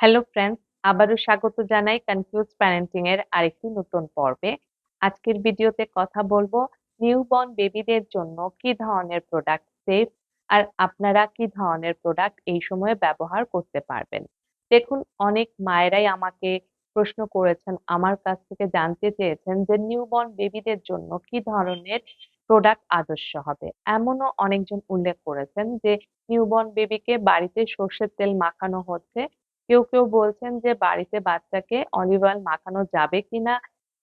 Hello friends আবারও স্বাগত জানাই কনফিউজ প্যারেন্টিং এর আরেকটি নতুন পর্বে। আজকের ভিডিওতে কথা বলব নিউবর্ন বেবিদের জন্য কি ধরনের প্রোডাক্ট সেফ আর আপনারা কি ধরনের প্রোডাক্ট এই সময়ে ব্যবহার করতে পারবেন। দেখুন, অনেক মায়েরাই আমাকে প্রশ্ন করেছেন, আমার কাছ থেকে জানতে চেয়েছেন যে নিউবর্ন বেবিদের জন্য কি ধরনের প্রোডাক্ট আদর্শ হবে। এমনও অনেকজন উল্লেখ করেছেন যে নিউবর্ন বেবিকে বাড়িতে সর্ষের তেল মাখানো হচ্ছে কেউ কেউ বলছেন যে, বাড়িতে বাচ্চাকে অলিভ অয়েল মাখানো যাবে কিনা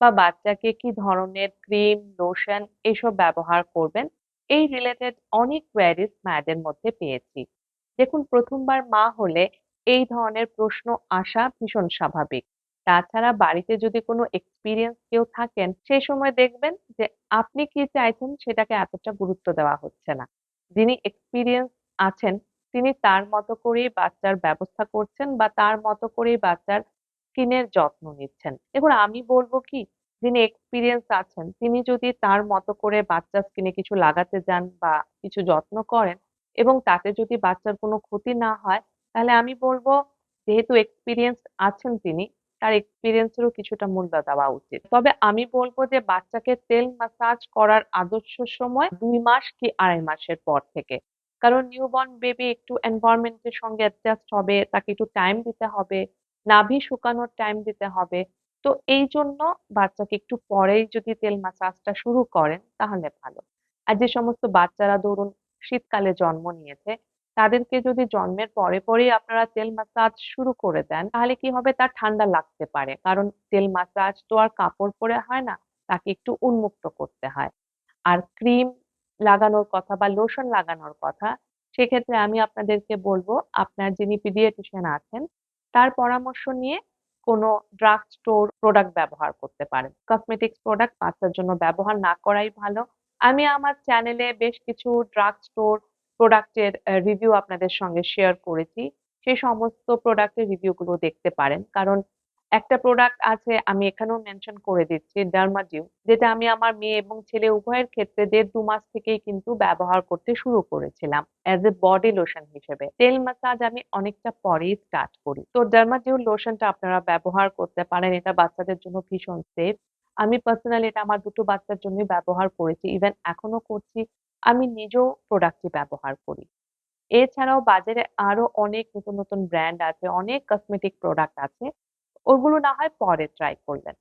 বা বাচ্চাকে কি ধরনের ক্রিম লোশন এসব ব্যবহার করবেন? এই রিলেটেড অনেক কোয়ারিজ মায়েদের মধ্যে পেয়েছি। দেখুন, প্রথমবার মা হলে এই ধরনের প্রশ্ন আসা ভীষণ স্বাভাবিক। তাছাড়া বাড়িতে যদি কোনো এক্সপিরিয়েন্স কেউ থাকেন সেই সময় দেখবেন যে, আপনি কি চাইছেন সেটাকে এতটা গুরুত্ব দেওয়া হচ্ছে না? যিনি এক্সপিরিয়েন্স আছেন তিনি তার মতো করেই বাচ্চার ব্যবস্থা করছেন বা তার মতো করেই বাচ্চার স্কিনের যত্ন নিচ্ছেন। এবার আমি বলব কি, যিনি এক্সপিরিয়েন্স আছেন, তিনি যদি তার মতো করে বাচ্চার স্কিনে কিছু লাগাতে যান বা কিছু যত্ন করেন এবং তাতে যদি বাচ্চার কোনো ক্ষতি না হয়, তাহলে আমি বলব যেহেতু এক্সপিরিয়েন্স আছেন তিনি, তার এক্সপিরিয়েন্সেরও কিছুটা মূল্য দেওয়া উচিত। তবে আমি বলব যে বাচ্চাকে তেল মাসাজ করার আদর্শ সময় দুই মাস কি আড়াই মাসের পর থেকে। কারণ নিউবর্ন বেবি একটু এনভায়রনমেন্টের সঙ্গে অ্যাডজাস্ট হবে, তাকে একটু টাইম দিতে হবে, নাভি শুকানোর টাইম দিতে হবে। তো এই জন্য বাচ্চাকে একটু পরেই যদি তেল মাসাজটা শুরু করেন, তাহলে ভালো। আর যে সমস্ত বাচ্চারা ধরুন শীতকালে জন্ম নিয়েছে, তাদেরকে যদি জন্মের পরে পরেই আপনারা তেল মাসাজ শুরু করে দেন, তাহলে কি হবে? তার ঠান্ডা লাগতে পারে। কারণ তেল মাসাজ তো আর কাপড় পরে হয় না, তাকে একটু উন্মুক্ত করতে হয়। আর ক্রিম লাগানোর কথা বা লোশন লাগানোর কথা, সেক্ষেত্রে আমি আপনাদেরকে বলব, আপনার যিনি পিডিয়াট্রিশিয়ান আছেন, তার পরামর্শ নিয়ে কোনো ড্রাগ স্টোর প্রোডাক্ট ব্যবহার করতে পারেন। কসমেটিক্স প্রোডাক্ট বাচ্চার জন্য ব্যবহার না করাই ভালো। আমি আমার চ্যানেলে বেশ কিছু ড্রাগ স্টোর প্রোডাক্টের রিভিউ আপনাদের সঙ্গে শেয়ার করেছি। সেই সমস্ত প্রোডাক্টের রিভিউগুলো দেখতে পারেন। কারণ একটা প্রোডাক্ট আছে, আমি এখানেও মেনশন করে দিচ্ছি ডার্মাডিউ যেটা আমি আমার মেয়ে এবং ছেলে উভয়ের ক্ষেত্রে দেড় দু মাস থেকেই কিন্তু ব্যবহার করতে শুরু করেছিলাম অ্যাজ এ বডি লোশন হিসেবে। তেল মাসাজ আমি অনেকটা পরেই স্টার্ট করি। তো ডার্মাডিউ লোশনটা আপনারা ব্যবহার করতে পারেন, এটা বাচ্চাদের জন্য ভীষণ সেফ আমি পার্সোনালি এটা আমার দুটো বাচ্চার জন্য ব্যবহার করেছি ইভেন এখনও করছি, আমি নিজেও প্রোডাক্টটি ব্যবহার করি। এছাড়াও বাজারে আরও অনেক নতুন নতুন ব্র্যান্ড আছে, অনেক কসমেটিক প্রোডাক্ট আছে ওগুলো না হয় পরে ট্রাই করলেন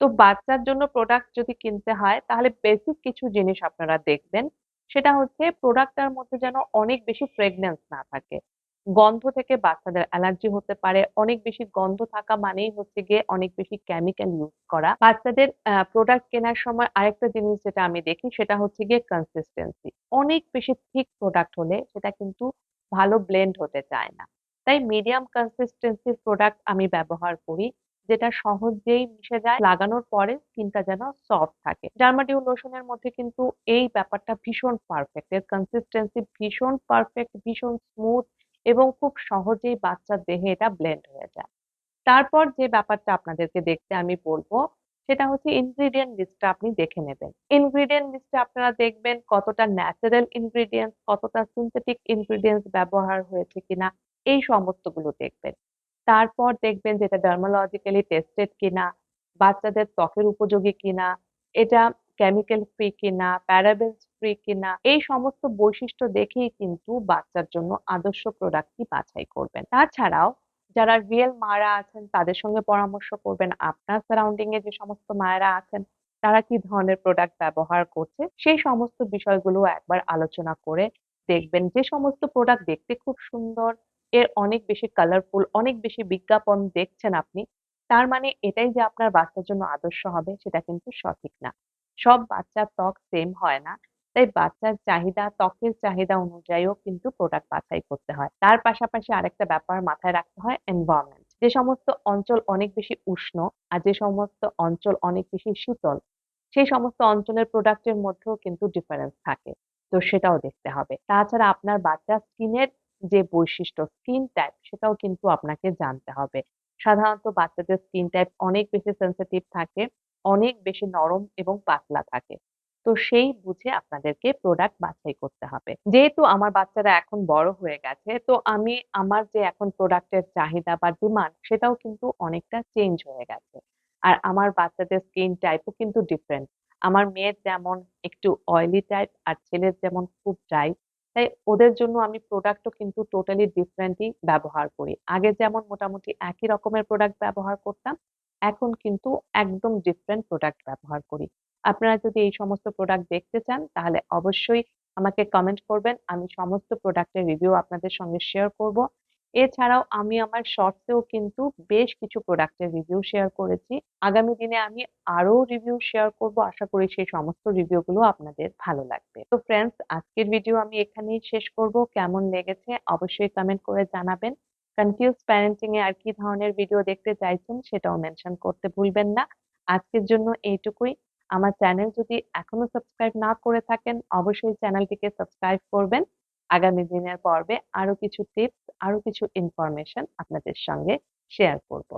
তো বাচ্চার জন্য প্রোডাক্ট যদি কিনতে হয়, তাহলে বেসিক কিছু জিনিস আপনারা দেখবেন। সেটা হচ্ছে প্রোডাক্টটার মধ্যে যেন অনেক বেশি ফ্রেগনেন্স না থাকে। গন্ধ থেকে বাচ্চাদের অ্যালার্জি হতে পারে। অনেক বেশি গন্ধ থাকা মানেই হচ্ছে গিয়ে অনেক বেশি কেমিক্যাল ইউজ করা। বাচ্চাদের প্রোডাক্ট কেনার সময় আরেকটা জিনিস যেটা আমি দেখি, সেটা হচ্ছে গিয়ে কনসিস্টেন্সি অনেক বেশি থিক প্রোডাক্ট হলে সেটা কিন্তু ভালো ব্লেন্ড হতে চায় না। তাই মিডিয়াম কনসিস্টেন্সির প্রোডাক্ট আমি ব্যবহার করি, যেটা সহজেই মিশে যায়, লাগানোর পরে স্কিনটা যেন সফট থাকে। ডার্মাডিউ লোশনের মধ্যে কিন্তু এই ব্যাপারটা ভীষণ পারফেক্ট এর কনসিস্টেন্সি ভীষণ পারফেক্ট ভীষণ স্মুথ এবং খুব সহজেই বাচ্চার দেহে এটা ব্লেন্ড হয়ে যায়। তারপর যে ব্যাপারটা আপনাদেরকে দেখতে আমি বলব, সেটা হচ্ছে ইনগ্রিডিয়েন্ট লিস্টটা আপনি দেখে নেবেন। ইনগ্রিডিয়েন্ট লিস্টে আপনারা দেখবেন কতটা ন্যাচারাল ইনগ্রিডিয়েন্টস কতটা সিনথেটিক ইনগ্রিডিয়েন্টস ব্যবহার হয়েছে কিনা। এই সমস্তগুলো দেখবেন। তারপর দেখবেন যেটা ডার্মালজিক্যালি টেস্টেড কিনা, বাচ্চাদের ত্বকের উপযোগী কিনা, এটা কেমিক্যাল ফ্রি কিনা প্যারাবেন্স ফ্রি কিনা, এই সমস্ত বৈশিষ্ট্য দেখেই কিন্তু বাচ্চার জন্য আদর্শ প্রোডাক্টটি বাছাই করবেন। তাছাড়াও যারা রিয়েল মায়েরা আছেন, তাদের সঙ্গে পরামর্শ করবেন, আপনার সারাউন্ডিং এ যে সমস্ত মায়েরা আছেন, তারা কি ধরনের প্রোডাক্ট ব্যবহার করছে, সেই সমস্ত বিষয়গুলো একবার আলোচনা করে দেখবেন। যে সমস্ত প্রোডাক্ট দেখতে খুব সুন্দর এর অনেক বেশি কালারফুল অনেক বেশি বিজ্ঞাপন দেখছেন আপনি, তার মানে এটাই যে আপনার বাচ্চার জন্য আদর্শ হবে সেটা কিন্তু সঠিক না। সব বাচ্চার ত্বক সেম হয় না, তাই বাচ্চার চাহিদা, ত্বকের চাহিদা অনুযায়ীও কিন্তু প্রোডাক্ট বাছাই করতে হয়। তার পাশাপাশি আরেকটা ব্যাপার মাথায় রাখতে হয় এনভায়রনমেন্ট যে সমস্ত অঞ্চল অনেক বেশি উষ্ণ আর যে সমস্ত অঞ্চল অনেক বেশি শীতল, সেই সমস্ত অঞ্চলের প্রোডাক্টের মধ্যেও কিন্তু ডিফারেন্স থাকে, তো সেটাও দেখতে হবে। তাছাড়া আপনার বাচ্চার স্কিনের যে বৈশিষ্ট্য স্কিন টাইপ সেটাও কিন্তু আপনাকে জানতে হবে। সাধারণত বাচ্চাদের স্কিন টাইপ অনেক বেশি সেন্সিটিভ থাকে, অনেক বেশি নরম এবং পাতলা থাকে। তো সেই বুঝে আপনাদেরকে প্রোডাক্ট বাছাই করতে হবে। যেহেতু আমার বাচ্চারা এখন বড় হয়ে গেছে, তো আমি আমার যে এখন প্রোডাক্টের চাহিদা বা ডিমান্ড সেটাও কিন্তু অনেকটা চেঞ্জ হয়ে গেছে। আর আমার বাচ্চাদের স্কিন টাইপও কিন্তু ডিফারেন্ট আমার মেয়ের যেমন একটু অয়েলি টাইপ আর ছেলের যেমন খুব ড্রাই তাই ওদের জন্য আমি প্রোডাক্টও কিন্তু টোটালি ডিফারেন্টই ব্যবহার করি। আগে যেমন মোটামুটি একই রকমের প্রোডাক্ট ব্যবহার করতাম, এখন কিন্তু একদম ডিফারেন্ট প্রোডাক্ট ব্যবহার করি। আপনারা যদি এই সমস্ত প্রোডাক্ট দেখতে চান, তাহলে অবশ্যই আমাকে কমেন্ট করবেন, আমি সমস্ত প্রোডাক্টের রিভিউ আপনাদের সঙ্গে শেয়ার করব। এছাড়াও আমি আমার শর্টসেও কিন্তু বেশ কিছু প্রোডাক্টের রিভিউ শেয়ার করেছি। আগামী দিনে আমি আরও রিভিউ শেয়ার করব। আশা করি সেই সমস্ত রিভিউ গুলো আপনাদের ভালো লাগবে। তো ফ্রেন্ডস আজকের ভিডিও আমি এখানেই শেষ করব। কেমন লেগেছে অবশ্যই কমেন্ট করে জানাবেন। কনফিউজ প্যারেন্টিং এ আর কি ধরনের ভিডিও দেখতে চাইছেন সেটাও মেনশন করতে ভুলবেন না। আজকের জন্য এইটুকুই। আমার চ্যানেল যদি এখনও সাবস্ক্রাইব না করে থাকেন, অবশ্যই চ্যানেলটিকে সাবস্ক্রাইব করবেন। আগামী দিনের পর্বে আরও কিছু টিপস আরও কিছু ইনফরমেশন আপনাদের সঙ্গে শেয়ার করব।